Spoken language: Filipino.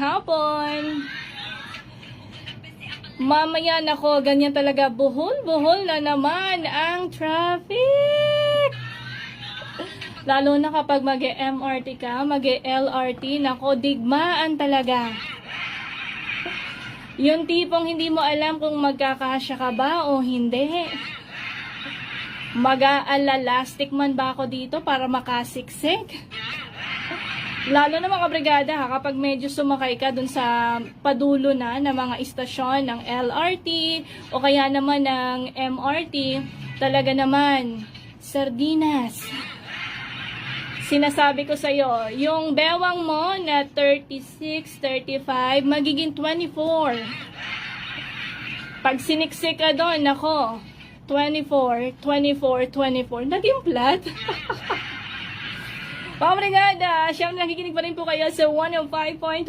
hapon. Mamaya nako, ganyan talaga buhol-buhol na naman ang traffic. Lalo na kapag mag-MRT ka, mag-LRT, nako, digmaan talaga. Yung tipong hindi mo alam kung magkakasya ka ba o hindi. Mag-aalalastic man ba ako dito para makasiksik? Lalo na mga brigada ha, kapag medyo sumakay ka dun sa padulo na ng mga istasyon ng LRT o kaya naman ng MRT, talaga naman, sardinas. Sinasabi ko sa'yo, yung bewang mo na 36, 35, magiging 24. Pag siniksik ka doon, nako, 24, 24, 24, naging flat. Mga brigada, siyang nakikinig pa rin po kayo sa 105.1